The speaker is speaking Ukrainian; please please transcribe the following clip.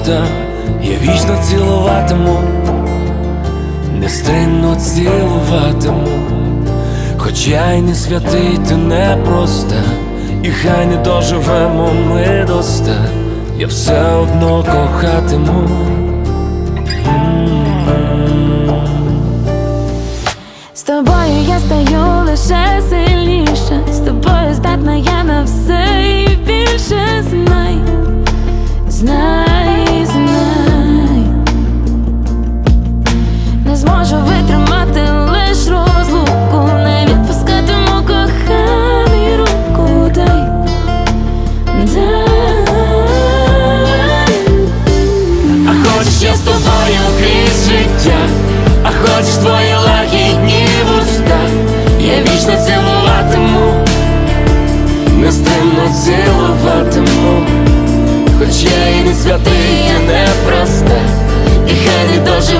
вуста, я вічно цілуватиму, нестримно цілуватиму, хоч я й не святий, ти не проста, і хай не доживемо ми до ста, я все одно кохатиму. З тобою я стаю лише А хочеш я з тобою крізь життя, а хочеш твої лагідні вуста, я вічно цілуватиму, нестримно цілуватиму, хоч я і не святий, я не проста, і хай не доживемо